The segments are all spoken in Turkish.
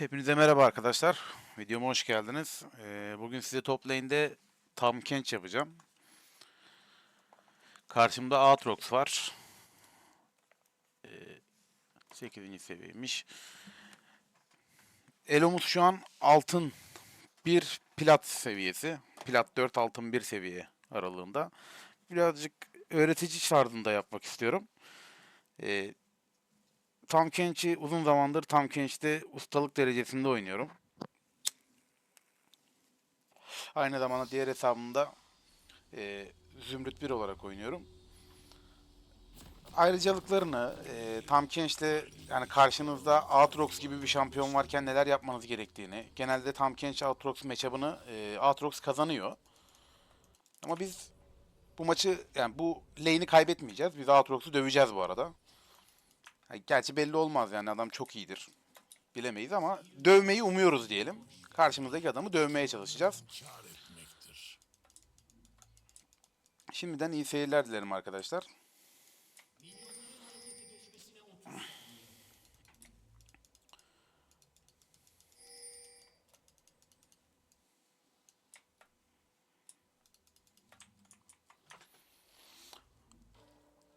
Hepinize merhaba arkadaşlar. Videoma hoş geldiniz. Ee, bugün size top lane'de Tam Kench yapacağım. Karşımda Aatrox var. Ee, 8. seviyeymiş. Elomuz şu an altın 1 plat seviyesi. Plat 4 altın 1 seviye aralığında. Birazcık öğretici tarzında yapmak istiyorum. Ee, Tam Kench'i uzun zamandır Tam Kench'te ustalık derecesinde oynuyorum. Aynı zamanda diğer hesabımda e, Zümrüt 1 olarak oynuyorum. Ayrıcalıklarını e, Tam Kench'te yani karşınızda Aatrox gibi bir şampiyon varken neler yapmanız gerektiğini, genelde Tam Kench Aatrox matchup'ını e, Aatrox kazanıyor. Ama biz bu maçı yani bu lane'i kaybetmeyeceğiz. Biz Aatrox'u döveceğiz bu arada. Gerçi belli olmaz yani adam çok iyidir. Bilemeyiz ama dövmeyi umuyoruz diyelim. Karşımızdaki adamı dövmeye çalışacağız. Şimdiden iyi seyirler dilerim arkadaşlar.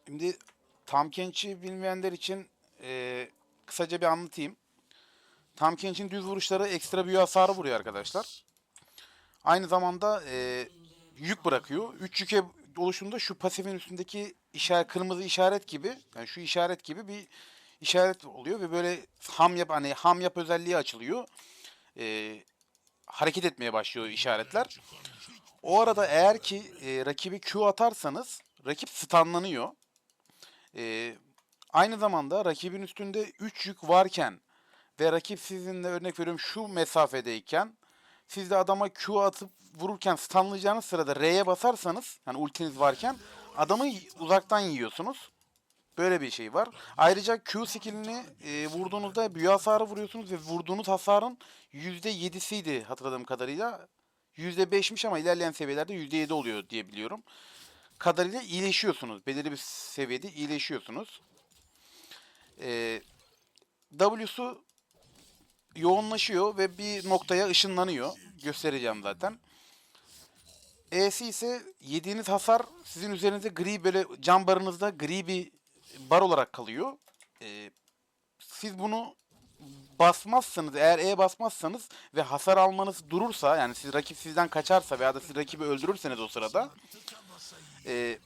Şimdi Tam Kench'i bilmeyenler için eee, kısaca bir anlatayım. Tam Kench'in düz vuruşları ekstra büyü hasarı vuruyor arkadaşlar. Aynı zamanda eee, yük bırakıyor. 3 yüke oluşumda şu pasifin üstündeki işaret, kırmızı işaret gibi, yani şu işaret gibi bir işaret oluyor ve böyle ham yap hani ham yap özelliği açılıyor. Eee, hareket etmeye başlıyor işaretler. O arada eğer ki eee, rakibi Q atarsanız rakip stunlanıyor. Ee, aynı zamanda rakibin üstünde 3 yük varken ve rakip sizinle örnek veriyorum şu mesafedeyken siz de adama Q atıp vururken stunlayacağınız sırada R'ye basarsanız hani ultiniz varken adamı uzaktan yiyorsunuz. Böyle bir şey var. Ayrıca Q skillini e, vurduğunuzda büyü hasarı vuruyorsunuz ve vurduğunuz hasarın %7'siydi hatırladığım kadarıyla. %5'miş ama ilerleyen seviyelerde %7 oluyor diye biliyorum kadarıyla iyileşiyorsunuz. Belirli bir seviyede iyileşiyorsunuz. Ee, W'su yoğunlaşıyor ve bir noktaya ışınlanıyor. Göstereceğim zaten. E'si ise yediğiniz hasar sizin üzerinizde gri böyle cam barınızda gri bir bar olarak kalıyor. Ee, siz bunu basmazsanız eğer E basmazsanız ve hasar almanız durursa yani siz rakip sizden kaçarsa veya da siz rakibi öldürürseniz o sırada e,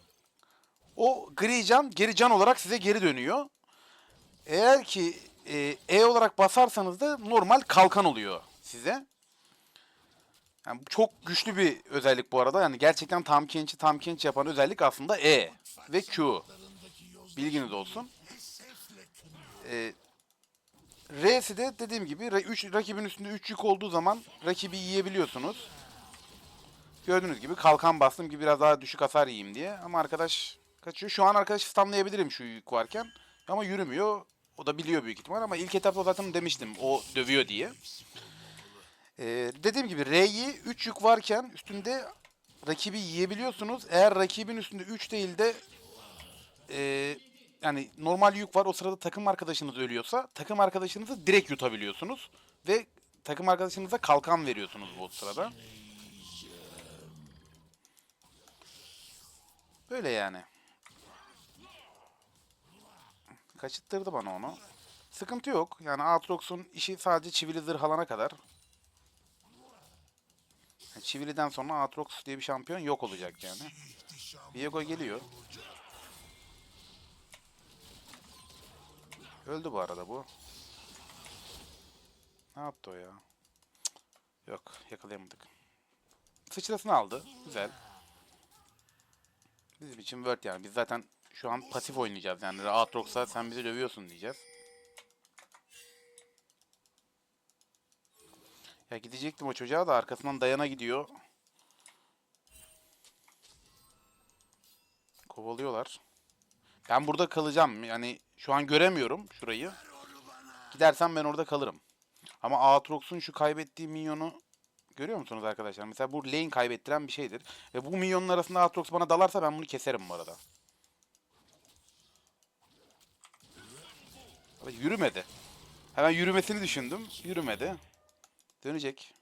o gri can geri can olarak size geri dönüyor. Eğer ki e, E olarak basarsanız da normal kalkan oluyor size. Yani çok güçlü bir özellik bu arada. Yani gerçekten tam kenç'i tam kenç yapan özellik aslında E ve Q. Bilginiz olsun. E, R'si de dediğim gibi ra- üç, rakibin üstünde 3 yük olduğu zaman rakibi yiyebiliyorsunuz. Gördüğünüz gibi kalkan bastım ki biraz daha düşük hasar yiyeyim diye. Ama arkadaş kaçıyor. Şu an arkadaş stunlayabilirim şu yük varken. Ama yürümüyor. O da biliyor büyük ihtimal ama ilk etapta zaten demiştim o dövüyor diye. Ee, dediğim gibi R'yi 3 yük varken üstünde rakibi yiyebiliyorsunuz. Eğer rakibin üstünde 3 değil de ee, yani normal yük var o sırada takım arkadaşınız ölüyorsa takım arkadaşınızı direkt yutabiliyorsunuz. Ve takım arkadaşınıza kalkan veriyorsunuz bu sırada. Böyle yani. Kaçıttırdı bana onu. Sıkıntı yok. Yani Aatrox'un işi sadece çivili zırh alana kadar. Yani Çivili'den sonra Aatrox diye bir şampiyon yok olacak yani. Viego geliyor. Öldü bu arada bu. Ne yaptı o ya? Yok yakalayamadık. Sıçrasını aldı. Güzel. Bizim için Word yani. Biz zaten şu an pasif oynayacağız. Yani Aatrox'a sen bizi dövüyorsun diyeceğiz. Ya gidecektim o çocuğa da arkasından dayana gidiyor. Kovalıyorlar. Ben burada kalacağım. Yani şu an göremiyorum şurayı. Gidersem ben orada kalırım. Ama Aatrox'un şu kaybettiği minyonu görüyor musunuz arkadaşlar? Mesela bu lane kaybettiren bir şeydir. Ve bu minyonun arasında Aatrox bana dalarsa ben bunu keserim bu arada. Ama yürümedi. Hemen yürümesini düşündüm. Yürümedi. Dönecek.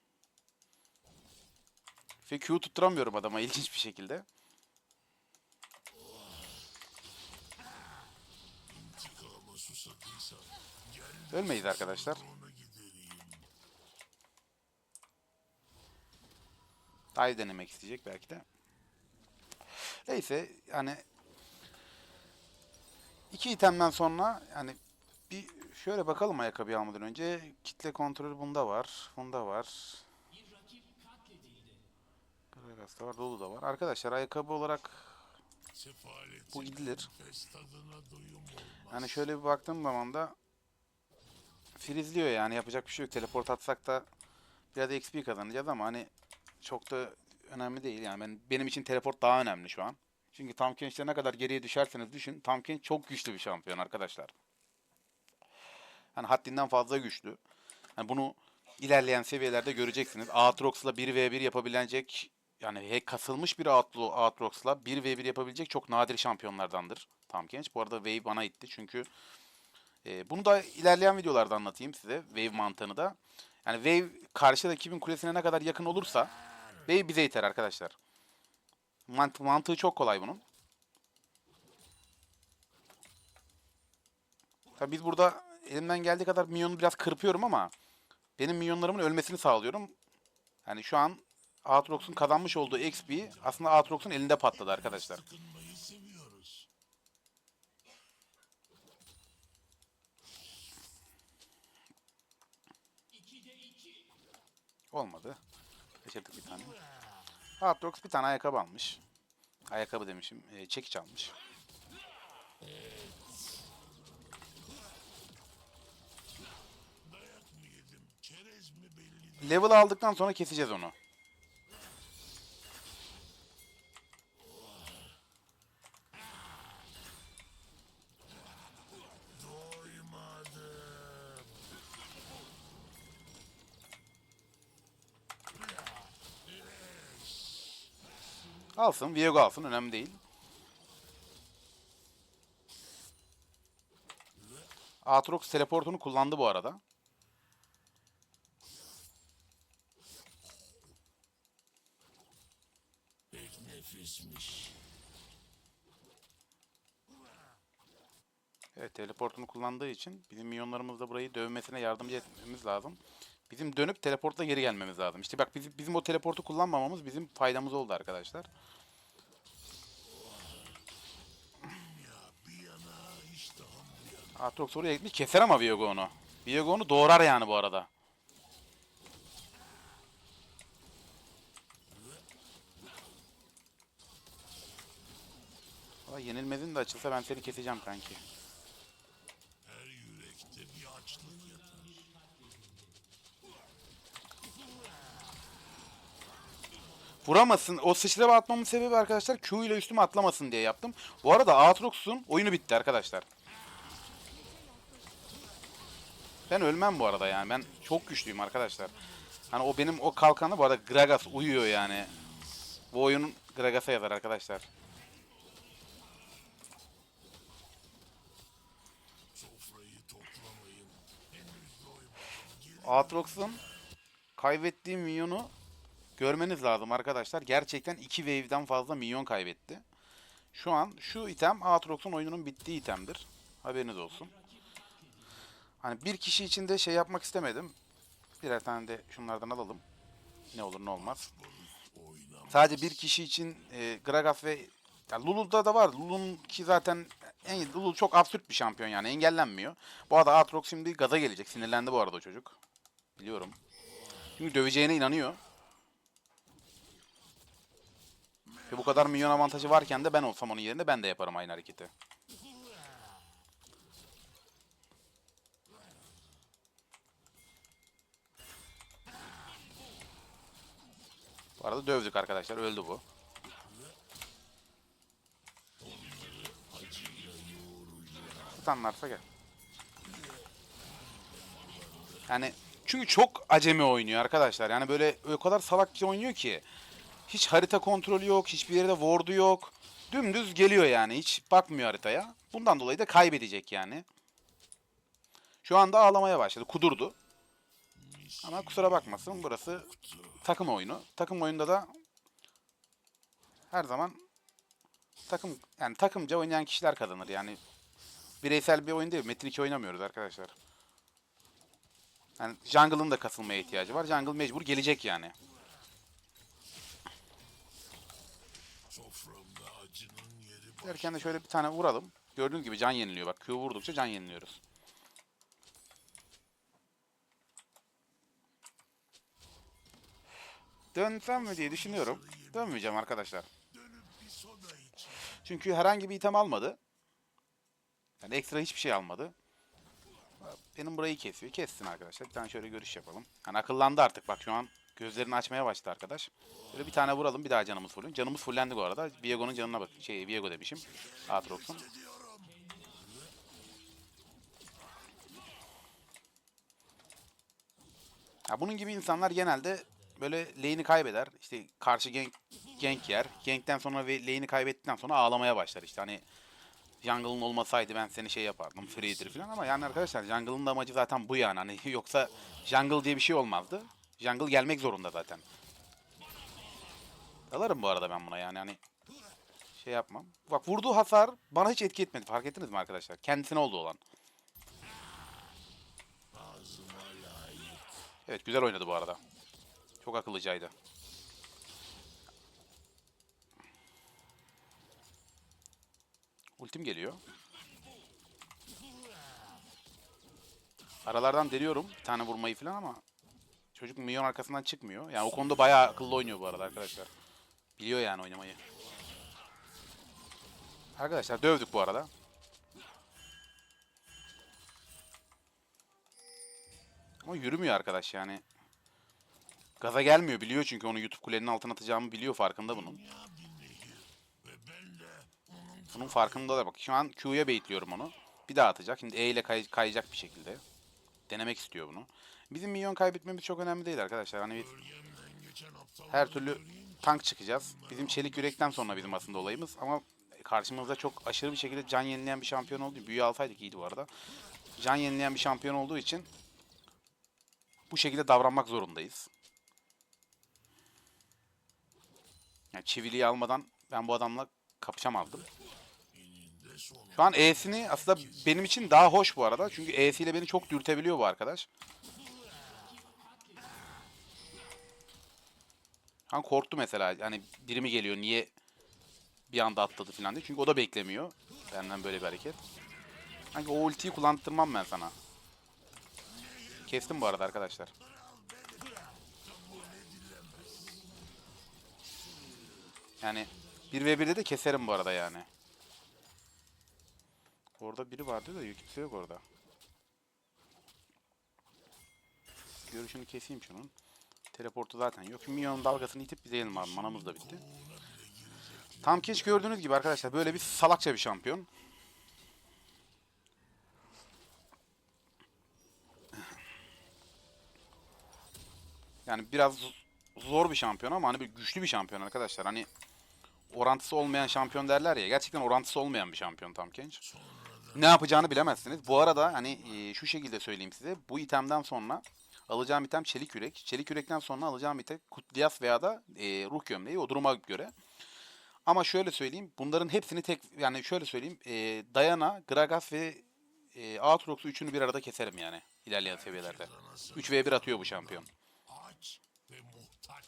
Ve Q tutturamıyorum adama ilginç bir şekilde. Ölmeyiz arkadaşlar. Dive denemek isteyecek belki de. Neyse yani iki itemden sonra yani bir şöyle bakalım ayakkabıyı almadan önce. Kitle kontrolü bunda var. Bunda var. Gragas'ta var. Dolu da var. Arkadaşlar ayakkabı olarak bu gidilir. Yani şöyle bir baktığım zaman da frizliyor yani yapacak bir şey yok. Teleport atsak da biraz XP kazanacağız ama hani çok da önemli değil. Yani ben, benim için teleport daha önemli şu an. Çünkü Tam Kench'te ne kadar geriye düşerseniz düşün. Tam Kench çok güçlü bir şampiyon arkadaşlar. Hani haddinden fazla güçlü. Yani bunu ilerleyen seviyelerde göreceksiniz. Aatrox'la 1v1 yapabilecek yani kasılmış bir Aatro- Aatrox'la 1v1 yapabilecek çok nadir şampiyonlardandır Tam Kench. Bu arada Wave bana itti çünkü e, bunu da ilerleyen videolarda anlatayım size. Wave mantığını da. Yani Wave karşı rakibin kulesine ne kadar yakın olursa Wave bize iter arkadaşlar. Mant mantığı çok kolay bunun. Tabii biz burada elimden geldiği kadar minyonu biraz kırpıyorum ama benim minyonlarımın ölmesini sağlıyorum. Yani şu an Aatrox'un kazanmış olduğu XP aslında Aatrox'un elinde patladı arkadaşlar. Olmadı. Kaçırdık bir tane. Aatrox bir tane ayakkabı almış. Ayakkabı demişim. E, çekiç almış. Level aldıktan sonra keseceğiz onu. Alsın, Viego alsın. Önemli değil. Aatrox teleportunu kullandı bu arada. Evet teleportunu kullandığı için bizim minyonlarımız da burayı dövmesine yardımcı etmemiz lazım. Bizim dönüp teleportla geri gelmemiz lazım. İşte bak bizim, bizim o teleportu kullanmamamız bizim faydamız oldu arkadaşlar. Aatrox oraya gitmiş keser ama Viego onu. Viego doğrar yani bu arada. Valla yenilmezin de açılsa ben seni keseceğim kanki. Vuramasın. O sıçrama atmamın sebebi arkadaşlar Q ile üstüme atlamasın diye yaptım. Bu arada Aatrox'un oyunu bitti arkadaşlar. Ben ölmem bu arada yani. Ben çok güçlüyüm arkadaşlar. Hani o benim o kalkanı bu arada Gragas uyuyor yani. Bu oyunun Gragas'a yazar arkadaşlar. Aatrox'un kaybettiği minyonu görmeniz lazım arkadaşlar. Gerçekten 2 wave'den fazla minyon kaybetti. Şu an şu item Aatrox'un oyununun bittiği itemdir. Haberiniz olsun. Hani bir kişi için de şey yapmak istemedim. Birer tane de şunlardan alalım. Ne olur ne olmaz. Sadece bir kişi için e, Gragas ve ya Lulu'da da var. Lulu'nun ki zaten en Lulu çok absürt bir şampiyon yani engellenmiyor. Bu arada Aatrox şimdi gaza gelecek. Sinirlendi bu arada o çocuk. Biliyorum. Çünkü döveceğine inanıyor. Ve bu kadar milyon avantajı varken de ben olsam onun yerinde ben de yaparım aynı hareketi. Bu arada dövdük arkadaşlar. Öldü bu. Tutanlarsa gel. Yani çünkü çok acemi oynuyor arkadaşlar. Yani böyle o kadar salakça oynuyor ki. Hiç harita kontrolü yok. Hiçbir yerde ward'u yok. Dümdüz geliyor yani. Hiç bakmıyor haritaya. Bundan dolayı da kaybedecek yani. Şu anda ağlamaya başladı. Kudurdu. Ama kusura bakmasın burası takım oyunu. Takım oyunda da her zaman takım yani takımca oynayan kişiler kazanır. Yani bireysel bir oyun değil. Metin 2 oynamıyoruz arkadaşlar. Yani jungle'ın da katılmaya ihtiyacı var. Jungle mecbur gelecek yani. Derken de şöyle bir tane vuralım. Gördüğünüz gibi can yeniliyor. Bak Q vurdukça can yeniliyoruz. Dönsem mi diye düşünüyorum. Dönmeyeceğim arkadaşlar. Çünkü herhangi bir item almadı. Yani ekstra hiçbir şey almadı. Benim burayı kesiyor. Kessin arkadaşlar. Bir tane şöyle görüş yapalım. Hani akıllandı artık. Bak şu an gözlerini açmaya başladı arkadaş. Böyle bir tane vuralım. Bir daha canımız full. Canımız fullendi bu arada. Viego'nun canına bak. Şey Viego demişim. Aatrox'un. Ya bunun gibi insanlar genelde böyle lane'i kaybeder. İşte karşı gank, gank yer. Gank'ten sonra ve lane'i kaybettikten sonra ağlamaya başlar. İşte hani jungle'ın olmasaydı ben seni şey yapardım. Free'dir falan ama yani arkadaşlar jungle'ın da amacı zaten bu yani. Hani yoksa jungle diye bir şey olmazdı. Jungle gelmek zorunda zaten. Alırım bu arada ben buna yani hani şey yapmam. Bak vurduğu hasar bana hiç etki etmedi. Fark ettiniz mi arkadaşlar? Kendisine oldu olan. Evet güzel oynadı bu arada. Çok akıllıcaydı. Ultim geliyor. Aralardan deliyorum bir tane vurmayı falan ama çocuk milyon arkasından çıkmıyor. Yani o konuda bayağı akıllı oynuyor bu arada arkadaşlar. Biliyor yani oynamayı. Arkadaşlar dövdük bu arada. Ama yürümüyor arkadaş yani. Gaza gelmiyor biliyor çünkü onu YouTube kulenin altına atacağımı biliyor farkında bunun. Bunun farkında da bak şu an Q'ya baitliyorum onu. Bir daha atacak. Şimdi E ile kay- kayacak bir şekilde. Denemek istiyor bunu. Bizim minyon kaybetmemiz çok önemli değil arkadaşlar. Hani biz her türlü tank çıkacağız. Bizim çelik yürekten sonra bizim aslında olayımız ama karşımızda çok aşırı bir şekilde can yenileyen bir şampiyon olduğu büyü alsaydık iyiydi bu arada. Can yenileyen bir şampiyon olduğu için bu şekilde davranmak zorundayız. Yani çiviliği almadan ben bu adamla kapışamazdım. Şu an E'sini aslında benim için daha hoş bu arada. Çünkü E'siyle beni çok dürtebiliyor bu arkadaş. Şu an korktu mesela. Hani biri mi geliyor niye bir anda atladı falan diye. Çünkü o da beklemiyor. Benden böyle bir hareket. Sanki o ultiyi kullandırmam ben sana. Kestim bu arada arkadaşlar. Yani 1v1'de de keserim bu arada yani. Orada biri vardı da kimse yok orada. Görüşünü keseyim şunun. Teleportu zaten yok. Minyonun dalgasını itip bizelim abi. Manamız da bitti. Tam keş gördüğünüz gibi arkadaşlar böyle bir salakça bir şampiyon. Yani biraz zor bir şampiyon ama hani bir güçlü bir şampiyon arkadaşlar. Hani orantısı olmayan şampiyon derler ya. Gerçekten orantısı olmayan bir şampiyon tam genç. Ne yapacağını bilemezsiniz. Bu arada hani e, şu şekilde söyleyeyim size. Bu itemden sonra alacağım item çelik yürek. Çelik yürekten sonra alacağım item kutliyas veya da e, ruh gömleği o duruma göre. Ama şöyle söyleyeyim. Bunların hepsini tek yani şöyle söyleyeyim. E, Diana, Gragas ve e, Aatrox'u üçünü bir arada keserim yani ilerleyen seviyelerde. 3v1 atıyor bu şampiyon.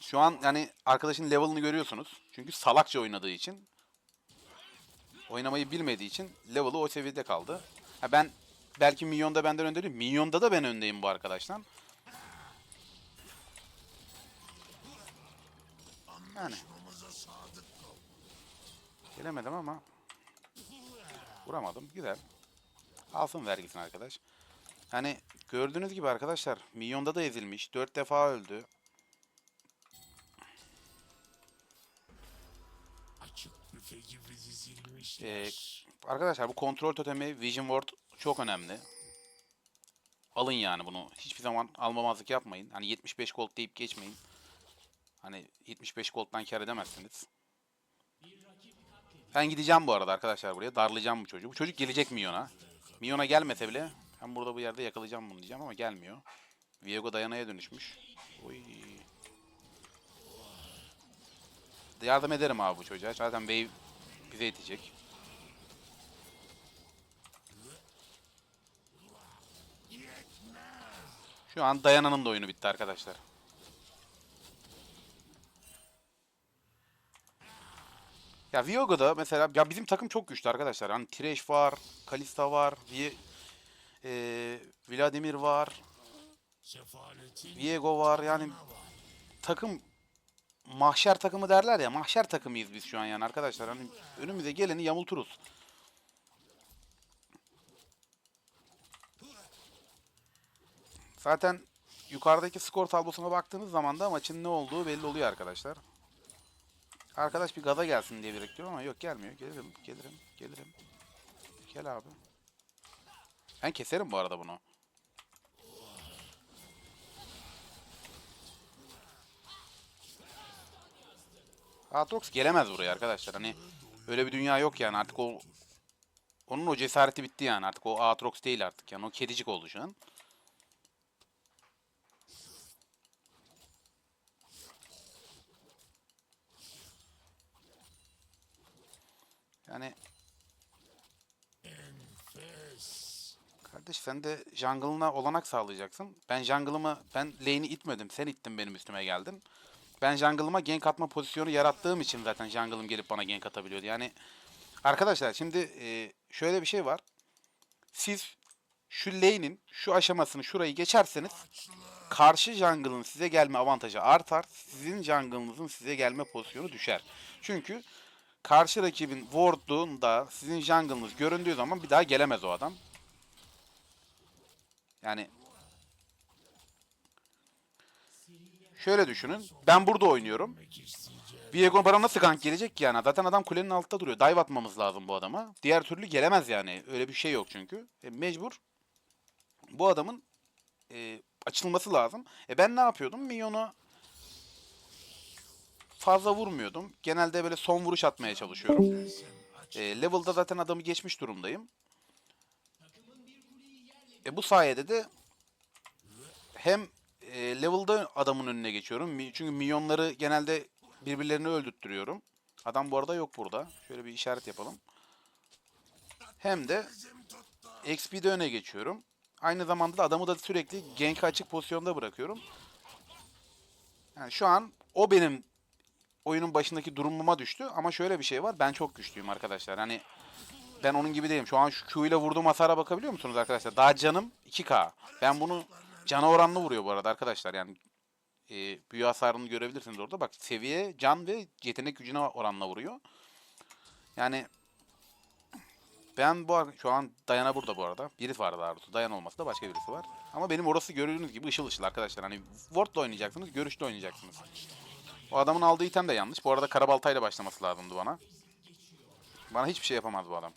Şu an yani arkadaşın level'ını görüyorsunuz. Çünkü salakça oynadığı için oynamayı bilmediği için level'ı o seviyede kaldı. Ha ben belki milyonda benden öndeyim. Milyonda da ben öndeyim bu arkadaştan. Yani. Gelemedim ama vuramadım. Güzel. Alsın vergisini arkadaş. Hani gördüğünüz gibi arkadaşlar milyonda da ezilmiş. 4 defa öldü. Ee, arkadaşlar bu kontrol totemi Vision Ward çok önemli. Alın yani bunu. Hiçbir zaman almamazlık yapmayın. Hani 75 gold deyip geçmeyin. Hani 75 gold'dan kar edemezsiniz. Ben gideceğim bu arada arkadaşlar buraya. Darlayacağım bu çocuğu. Bu çocuk gelecek Minyon'a. Minyon'a gelmese bile Ben burada bu yerde yakalayacağım bunu diyeceğim ama gelmiyor. Viego dayanaya dönüşmüş. Oy. Yardım ederim abi bu çocuğa. Zaten wave bize itecek. Şu an dayananın da oyunu bitti arkadaşlar. Ya Vioga'da mesela ya bizim takım çok güçlü arkadaşlar. Hani Thresh var, Kalista var, Vi eee, Vladimir var, Viego var. Yani takım mahşer takımı derler ya. Mahşer takımıyız biz şu an yani arkadaşlar. Hani önümüze geleni yamulturuz. Zaten yukarıdaki skor tablosuna baktığınız zaman da maçın ne olduğu belli oluyor arkadaşlar. Arkadaş bir gaza gelsin diye bekliyorum ama yok gelmiyor. Gelirim, gelirim, gelirim. Gel abi. Ben keserim bu arada bunu. Aatrox gelemez buraya arkadaşlar. Hani öyle bir dünya yok yani artık o onun o cesareti bitti yani artık o Aatrox değil artık yani o kedicik oldu şu an. Yani kardeş sen de jungle'ına olanak sağlayacaksın. Ben jungle'ımı ben lane'i itmedim. Sen ittin benim üstüme geldin. Ben jungle'ıma gank atma pozisyonu yarattığım için zaten jungle'ım gelip bana gank atabiliyordu. Yani arkadaşlar şimdi e, şöyle bir şey var. Siz şu lane'in şu aşamasını şurayı geçerseniz karşı jungle'ın size gelme avantajı artar. Sizin jungle'ınızın size gelme pozisyonu düşer. Çünkü karşı rakibin ward'unda sizin jungle'ınız göründüğü zaman bir daha gelemez o adam. Yani şöyle düşünün. Ben burada oynuyorum. Demek isteyeceğim. Viego bana nasıl gank gelecek ki yani? Zaten adam kulenin altında duruyor. Dive atmamız lazım bu adama. Diğer türlü gelemez yani. Öyle bir şey yok çünkü. E, mecbur. Bu adamın e, açılması lazım. E ben ne yapıyordum? Minyonu fazla vurmuyordum. Genelde böyle son vuruş atmaya çalışıyorum. E, level'da zaten adamı geçmiş durumdayım. E bu sayede de hem e, level'da adamın önüne geçiyorum. Çünkü minyonları genelde birbirlerini öldürttürüyorum. Adam bu arada yok burada. Şöyle bir işaret yapalım. Hem de XP'de öne geçiyorum. Aynı zamanda da adamı da sürekli gank açık pozisyonda bırakıyorum. Yani şu an o benim oyunun başındaki durumuma düştü. Ama şöyle bir şey var. Ben çok güçlüyüm arkadaşlar. Hani ben onun gibi değilim. Şu an şu Q ile vurduğum hasara bakabiliyor musunuz arkadaşlar? Daha canım 2K. Ben bunu cana oranlı vuruyor bu arada arkadaşlar. Yani e, büyü hasarını görebilirsiniz orada. Bak seviye, can ve yetenek gücüne oranla vuruyor. Yani ben bu şu an Dayana burada bu arada. Biri var daha doğrusu. Dayan olmasa da başka birisi var. Ama benim orası gördüğünüz gibi ışıl ışıl arkadaşlar. Hani Ward'la oynayacaksınız, görüşle oynayacaksınız. O adamın aldığı item de yanlış. Bu arada karabaltayla başlaması lazımdı bana. Bana hiçbir şey yapamaz bu adam.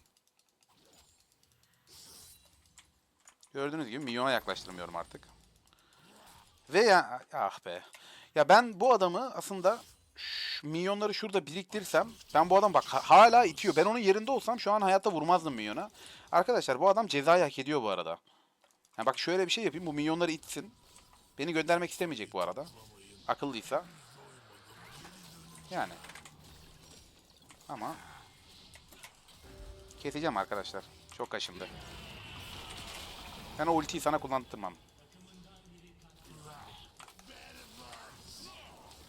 Gördüğünüz gibi milyona yaklaştırmıyorum artık. Ve ya ah be. Ya ben bu adamı aslında milyonları şurada biriktirsem ben bu adam bak ha- hala itiyor. Ben onun yerinde olsam şu an hayatta vurmazdım milyona. Arkadaşlar bu adam cezayı hak ediyor bu arada. Ya bak şöyle bir şey yapayım. Bu milyonları itsin. Beni göndermek istemeyecek bu arada. Akıllıysa. Yani. Ama keseceğim arkadaşlar. Çok kaşındı. Ben o ultiyi sana kullandırmam.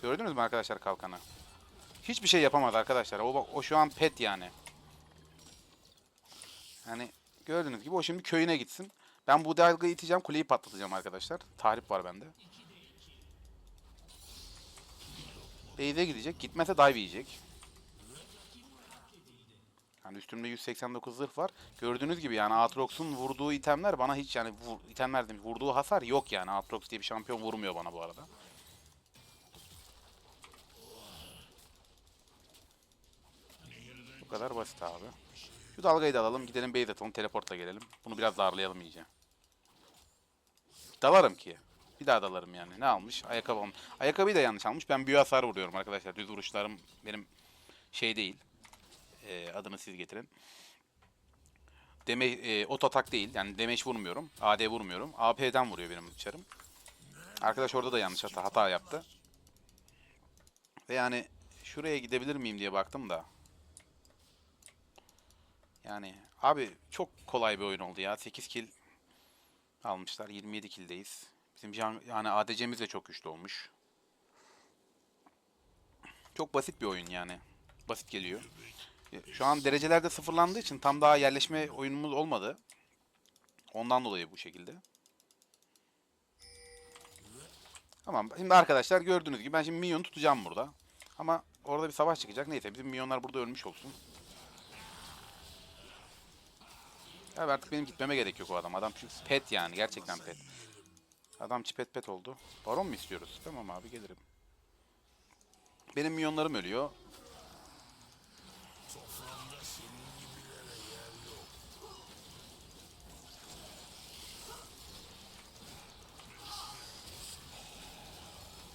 Gördünüz mü arkadaşlar kalkanı? Hiçbir şey yapamaz arkadaşlar. O, o şu an pet yani. Yani gördüğünüz gibi o şimdi köyüne gitsin. Ben bu dalgayı iteceğim, kuleyi patlatacağım arkadaşlar. Tahrip var bende. Base'e gidecek. Gitmese dive yiyecek. Yani üstümde 189 zırh var. Gördüğünüz gibi yani Aatrox'un vurduğu itemler bana hiç yani vur, itemler demiş, vurduğu hasar yok yani. Aatrox diye bir şampiyon vurmuyor bana bu arada. Bu kadar basit abi. Şu dalgayı da alalım. Gidelim base atalım. Teleportla gelelim. Bunu biraz darlayalım iyice. Dalarım ki. Bir daha dalarım yani. Ne almış? Ayakkabı almış. Ayakkabıyı da yanlış almış. Ben büyü hasar vuruyorum arkadaşlar. Düz vuruşlarım benim şey değil. Ee, adını siz getirin. Deme, e, ot atak değil. Yani demeç vurmuyorum. AD vurmuyorum. AP'den vuruyor benim uçarım. Arkadaş orada da yanlış hata, hata yaptı. Ve yani şuraya gidebilir miyim diye baktım da. Yani abi çok kolay bir oyun oldu ya. 8 kill almışlar. 27 kill'deyiz. Bizim can, yani ADC'miz de çok güçlü olmuş. Çok basit bir oyun yani. Basit geliyor. Şu an derecelerde sıfırlandığı için tam daha yerleşme oyunumuz olmadı. Ondan dolayı bu şekilde. Tamam. Şimdi arkadaşlar gördüğünüz gibi ben şimdi minyon tutacağım burada. Ama orada bir savaş çıkacak. Neyse bizim minyonlar burada ölmüş olsun. Ya artık benim gitmeme gerek yok o adam. Adam pet yani. Gerçekten pet. Adam çipet pet oldu. Baron mu istiyoruz? Tamam abi gelirim. Benim minyonlarım ölüyor.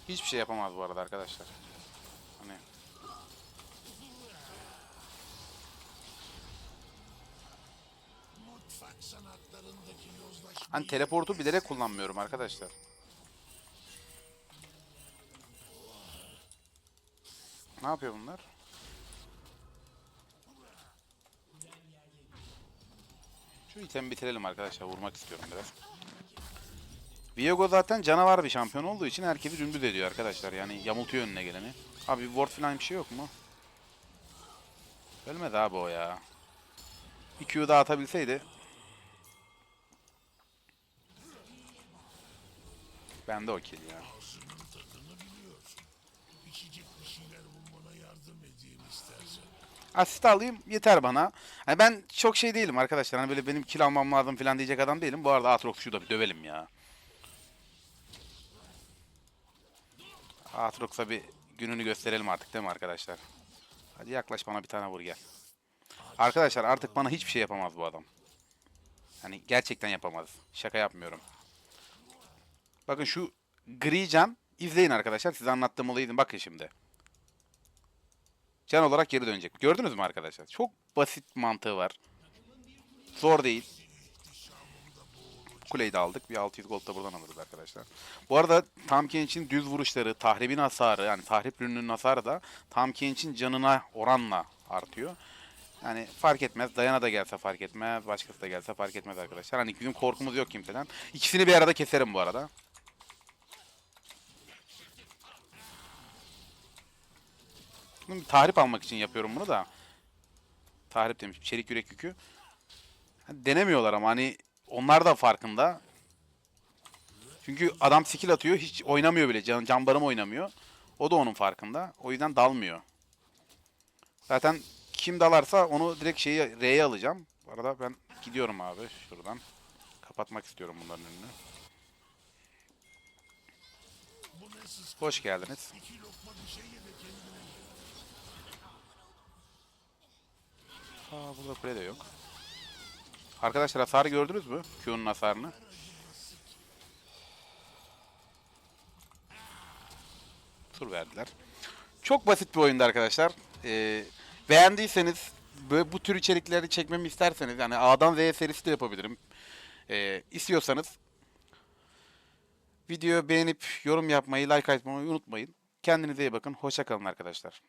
Hiçbir şey yapamaz bu arada arkadaşlar. Hani teleportu bilerek kullanmıyorum arkadaşlar. Ne yapıyor bunlar? Şu itemi bitirelim arkadaşlar. Vurmak istiyorum biraz. Viego zaten canavar bir şampiyon olduğu için herkesi dümdüz ediyor arkadaşlar. Yani yamultuyor önüne geleni. Abi bir ward falan bir şey yok mu? Ölmedi abi o ya. Bir Q daha atabilseydi Ben de o kill ya. ağzının tadını biliyorsun. İçecek bir şeyler bulmana yardım edeyim istersen. Asist alayım yeter bana. Hani ben çok şey değilim arkadaşlar. Hani böyle benim kill almam lazım falan diyecek adam değilim. Bu arada Aatrox'u da bir dövelim ya. Aatrox'a bir gününü gösterelim artık değil mi arkadaşlar? Hadi yaklaş bana bir tane vur gel. Arkadaşlar artık bana hiçbir şey yapamaz bu adam. Hani gerçekten yapamaz. Şaka yapmıyorum. Bakın şu gri can izleyin arkadaşlar. Size anlattığım olayı. Bakın şimdi. Can olarak geri dönecek. Gördünüz mü arkadaşlar? Çok basit mantığı var. Zor değil. Kuleyi de aldık. Bir 600 gold da buradan alırız arkadaşlar. Bu arada Tam için düz vuruşları, tahribin hasarı yani tahrip ürününün hasarı da Tam için canına oranla artıyor. Yani fark etmez. Dayana da gelse fark etmez. Başkası da gelse fark etmez arkadaşlar. Hani bizim korkumuz yok kimseden. İkisini bir arada keserim bu arada. Bir tahrip almak için yapıyorum bunu da. Tahrip demişim. Çelik yürek yükü. Denemiyorlar ama hani onlar da farkında. Çünkü adam skill atıyor. Hiç oynamıyor bile. Can, cambarım oynamıyor. O da onun farkında. O yüzden dalmıyor. Zaten kim dalarsa onu direkt şeyi R'ye alacağım. Bu arada ben gidiyorum abi şuradan. Kapatmak istiyorum bunların önünü. Hoş geldiniz. iki lokma bir şey ye de kendine ye. Aa burada kule de yok. Arkadaşlar hasarı gördünüz mü? Q'nun hasarını. Tur verdiler. Çok basit bir oyundu arkadaşlar. Ee, beğendiyseniz böyle bu tür içerikleri çekmemi isterseniz yani A'dan Z'ye serisi de yapabilirim. Ee, istiyorsanız videoyu beğenip yorum yapmayı, like atmayı unutmayın. Kendinize iyi bakın. Hoşça kalın arkadaşlar.